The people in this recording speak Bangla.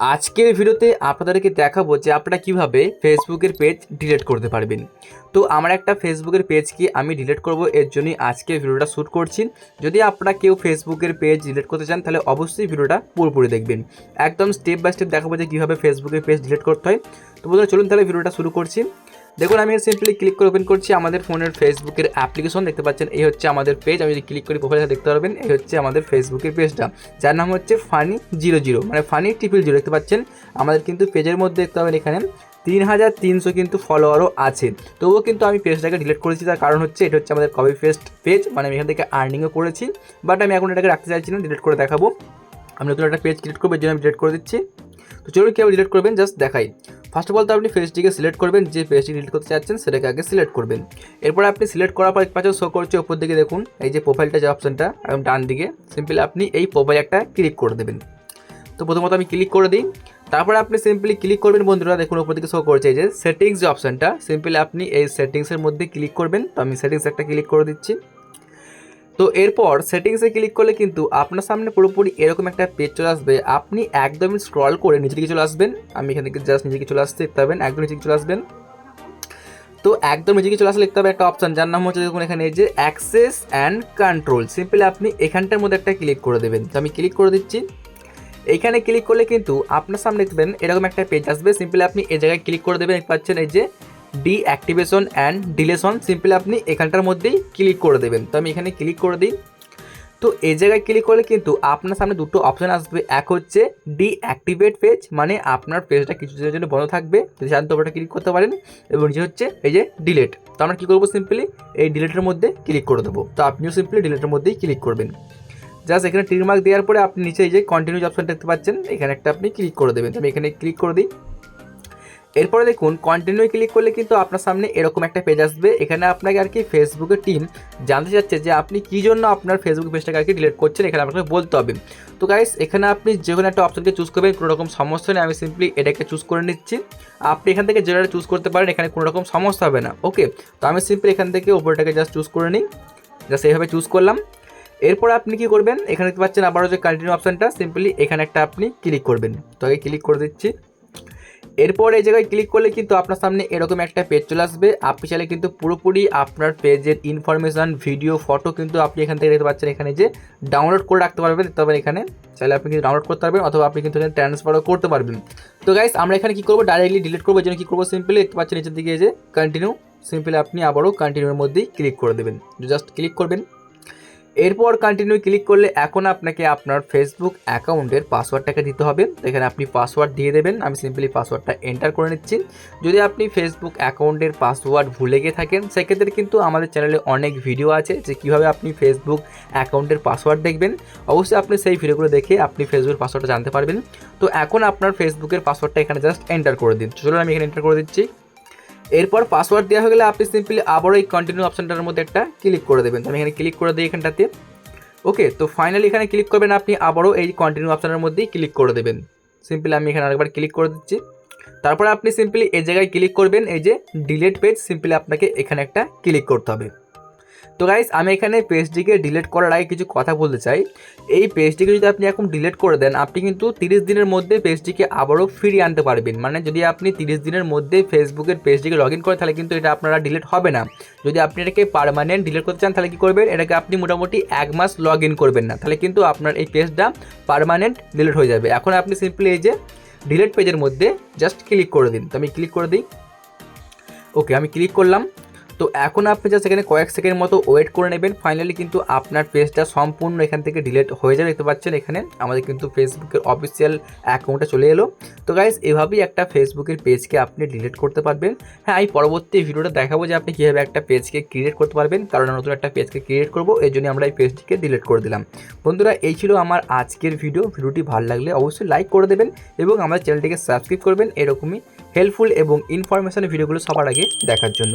আজকের ভিডিওতে আপনাদেরকে দেখাবো যে আপনারা কীভাবে ফেসবুকের পেজ ডিলিট করতে পারবেন। তো আমার একটা ফেসবুকের পেজকে আমি ডিলিট করব, এর জন্যই আজকের ভিডিওটা শ্যুট করছি। যদি আপনারা কেউ ফেসবুকের পেজ ডিলিট করতে চান, তাহলে অবশ্যই ভিডিওটা পুরোপুরি দেখবেন। একদম স্টেপ বাই স্টেপ দেখাবো যে কীভাবে ফেসবুকের পেজ ডিলিট করতে হয়। তো বন্ধুরা, চলুন তাহলে ভিডিওটা শুরু করছি। দেখুন, আমি সিম্পলি ক্লিক করে ওপেন করছি আমাদের ফোনের ফেসবুকের অ্যাপ্লিকেশন দেখতে পাচ্ছেন, এই হচ্ছে আমাদের পেজ আমি যদি ক্লিক করি প্রোফাইলে দেখতে পারবেন, এই হচ্ছে আমাদের ফেসবুকের পেজটা যার নাম হচ্ছে ফানি জিরো জিরো মানে ফানি ট্রিপল জিরো দেখতে পাচ্ছেন, আমাদের কিন্তু পেজের মধ্যে দেখতে পাবেন এখানে তিন হাজার তিনশো কিন্তু ফলোয়ারও আছে। তবুও কিন্তু আমি পেজটাকে ডিলিট করেছি, তার কারণ হচ্ছে এটা হচ্ছে আমাদের কপি পেস্ট পেজ মানে আমি এখান থেকে আর্নিংও করেছি বাট আমি এখন এটাকে রাখতে চাইছি না ডিলিট করে দেখাবো। আমি নতুন একটা পেজ ক্রিয়েট করব, এর জন্য আমি ডিলিট করে দিচ্ছি। তো চলুন কীভাবে ডিলিট করবেন জাস্ট দেখাই। ফার্স্ট অফ অল তো আপনি পেজটিকে সিলেক্ট করবেন, যে পেজটি ডিলিট করতে চাচ্ছেন, সেটাকে আগে সিলেক্ট করবেন। এরপর আপনি সিলেক্ট করার পর পাশে শো করছে, উপর দিকে দেখুন, এই যে প্রোফাইলটা যে অপশনটা এবং ডান দিকে সিম্পলি আপনি এই প্রোফাইল একটা ক্লিক করে দেবেন। তো প্রথমত আমি ক্লিক করে দিই, তারপরে আপনি সিম্পলি ক্লিক করবেন, বন্ধুরা, দেখুন, উপর দিকে শো করছে, এই যে সেটিংস যে অপশনটা সিম্পলি আপনি এই সেটিংসের মধ্যে ক্লিক করবেন। তো আমি সেটিংস একটা ক্লিক করে দিচ্ছি। তো এরপর সেটিংসে ক্লিক করলে কিন্তু আপনার সামনে পুরোপুরি এরকম একটা পেজ চলে আসবে। আপনি একদমই স্ক্রল করে নিচে দিকে চলে আসবেন। আমি এখান থেকে জাস্ট নিচে চলে আসতে দেখতে পাবেন, একদম নিচে চলে আসবেন। তো একদম নিচে চলে আসলে দেখতে হবে একটা অপশন যার নাম হচ্ছে দেখুন এখানে যে অ্যাক্সেস অ্যান্ড কন্ট্রোল সিম্পলি আপনি এখানটার মধ্যে একটা ক্লিক করে দেবেন। তো আমি ক্লিক করে দিচ্ছি। এখানে ক্লিক করলে কিন্তু আপনার সামনে দেখবেন এরকম একটা পেজ আসবে। সিম্পলি আপনি এই জায়গায় ক্লিক করে দেবেন। পাচ্ছেন এই যে deactivation and deletion simply আপনি এখানটার মধ্যেই ক্লিক করে দেবেন। তো আমি এখানে ক্লিক করে দিই। তো এই জায়গায় ক্লিক করলে কিন্তু আপনার সামনে দুটো অপশান আসবে। এক হচ্ছে ডিঅ্যাক্টিভেট পেজ মানে আপনার পেজটা কিছু দিনের জন্য বন্ধ থাকবে। যদি তো ওটা ক্লিক করতে পারেন। এবং নিচে হচ্ছে এই যে ডিলেট তো আমরা কী করব সিম্পলি এই ডিলেটের মধ্যে ক্লিক করে দেবো। তো আপনিও সিম্পলি ডিলেটের মধ্যেই ক্লিক করবেন। জাস্ট এখানে টিক মার্ক দেওয়ার পরে আপনি নিচে এই যে কন্টিনিউ অপশন দেখতে পাচ্ছেন, এখানে একটা আপনি ক্লিক করে দেবেন। আমি এখানে ক্লিক করে দিই। এরপরে দেখুন কন্টিনিউ ক্লিক করলে কিন্তু আপনার সামনে এরকম একটা পেজ আসবে। এখানে আপনাকে আর কি ফেসবুকের টিম জানতে চাচ্ছে যে আপনি কী জন্য আপনার ফেসবুক পেজটাকে আর কি ডিলিট করছেন, এখানে আপনাকে বলতে হবে। তো গাইস এখানে আপনি যে কোনো একটা অপশনকে চুজ করবেন, কোনো রকম সমস্যা নেই, আমি সিম্পলি এটাকে চুজ করে নিচ্ছি। আপনি এখান থেকে যেটা চুজ করতে পারেন, এখানে কোনো রকম সমস্যা হবে না ওকে তো আমি সিম্পলি এখান থেকে ওপরটাকে জাস্ট চুজ করে নিই জাস্ট এইভাবে চুজ করলাম। এরপর আপনি কি করবেন? এখানে দেখতে পাচ্ছেন আবারও যে কন্টিনিউ অপশনটা সিম্পলি এখানে একটা আপনি ক্লিক করবেন। তো আগে ক্লিক করে দিচ্ছি। এরপর এই জায়গায় ক্লিক করলে কিন্তু আপনার সামনে এরকম একটা পেজ চলে আসবে। আপনি চাইলে কিন্তু পুরোপুরি আপনার পেজের ইনফরমেশান ভিডিও ফটো কিন্তু আপনি এখান থেকে দেখতে পাচ্ছেন এখানে যে ডাউনলোড করে রাখতে পারবেন। দেখতে পাবেন এখানে চাইলে আপনি কিন্তু ডাউনলোড করতে পারবেন অথবা আপনি কিন্তু এখানে ট্রান্সফারও করতে পারবেন। তো গাইস আমরা এখানে কী করব? ডাইরেক্টলি ডিলিট করব। জন্য কী করব? সিম্পলি দেখতে পাচ্ছেন নিচের দিকে যে কন্টিনিউ সিম্পলি আপনি আবারও কন্টিনিউর মধ্যেই ক্লিক করে দেবেন। জাস্ট ক্লিক করবেন। এরপর কন্টিনিউ ক্লিক করলে এখন আপনাকে আপনার ফেসবুক অ্যাকাউন্টের পাসওয়ার্ডটাকে দিতে হবে। এখানে আপনি পাসওয়ার্ড দিয়ে দেবেন। আমি সিম্পলি পাসওয়ার্ডটা এন্টার করে নিচ্ছি। যদি আপনি ফেসবুক অ্যাকাউন্টের পাসওয়ার্ড ভুলে গিয়ে থাকেন, সেক্ষেত্রে কিন্তু আমাদের চ্যানেলে অনেক ভিডিও আছে যে কীভাবে আপনি ফেসবুক অ্যাকাউন্টের পাসওয়ার্ড দেখবেন। অবশ্যই আপনি সেই ভিডিওগুলো দেখে আপনি ফেসবুকের পাসওয়ার্ডটা জানতে পারবেন। তো এখন আপনার ফেসবুকের পাসওয়ার্ডটা এখানে জাস্ট এন্টার করে দিন। চলুন আমি এখানে এন্টার করে দিচ্ছি। এরপর পাসওয়ার্ড দেওয়া হয়ে গেলে আপনি সিম্পলি আবারও এই কন্টিনিউ অপশানটার মধ্যে একটা ক্লিক করে দেবেন। আমি এখানে ক্লিক করে দিই এখানটাতে। ওকে তো ফাইনালি এখানে ক্লিক করবেন আপনি, আবারও এই কন্টিনিউ অপশানের মধ্যেই ক্লিক করে দেবেন। সিম্পলি আমি এখানে আরেকবার ক্লিক করে দিচ্ছি। তারপরে আপনি সিম্পলি এই জায়গায় ক্লিক করবেন, এই যে ডিলেট পেজ সিম্পলি আপনাকে এখানে একটা ক্লিক করতে হবে। তো গাইস আমি এখানে পেজটিকে ডিলিট করার আগে কিছু কথা বলতে চাই। এই পেজটিকে যদি আপনি এখন ডিলিট করে দেন, আপনি কিন্তু তিরিশ দিনের মধ্যে পেজটিকে আবারও ফিরিয়ে আনতে পারবেন। মানে যদি আপনি তিরিশ দিনের মধ্যে ফেসবুকের পেজটিকে লগ ইন করেন, তাহলে কিন্তু এটা আপনারা ডিলিট হবে না। যদি আপনি এটাকে পারমানেন্ট ডিলিট করতে চান, তাহলে কী করবেন? এটাকে আপনি মোটামুটি এক মাস লগ ইন করবেন না। তাহলে কিন্তু আপনার এই পেজটা পারমানেন্ট ডিলিট হয়ে যাবে। এখন আপনি সিম্পলি এই যে ডিলিট পেজের মধ্যে জাস্ট ক্লিক করে দিন। তো আমি ক্লিক করে দিই। ওকে আমি ক্লিক করলাম। তো এখন আপনি জাস্ট এখানে কয়েক সেকেন্ড মতো ওয়েট করে নেবেন। ফাইনালি কিন্তু আপনার পেজটা সম্পূর্ণ এখান থেকে ডিলেট হয়ে যাবে। দেখতে পাচ্ছেন এখানে আমাদের কিন্তু ফেসবুকের অফিসিয়াল অ্যাকাউন্টে চলে এলো। তো গাইজ এভাবেই একটা ফেসবুকের পেজকে আপনি ডিলিট করতে পারবেন। হ্যাঁ আমি পরবর্তী ভিডিওটা দেখাবো যে আপনি কীভাবে একটা পেজকে ক্রিয়েট করতে পারবেন। কারণ নতুন একটা পেজকে ক্রিয়েট করব এই জন্য আমরা এই পেজটিকে ডিলিট করে দিলাম। বন্ধুরা, এই ছিল আমার আজকের ভিডিও ভিডিওটি ভালো লাগলে অবশ্যই লাইক করে দেবেন এবং আমাদের চ্যানেলটিকে সাবস্ক্রাইব করবেন। এরকমই হেল্পফুল এবং ইনফরমেশনের ভিডিওগুলো সবার আগে দেখার জন্য।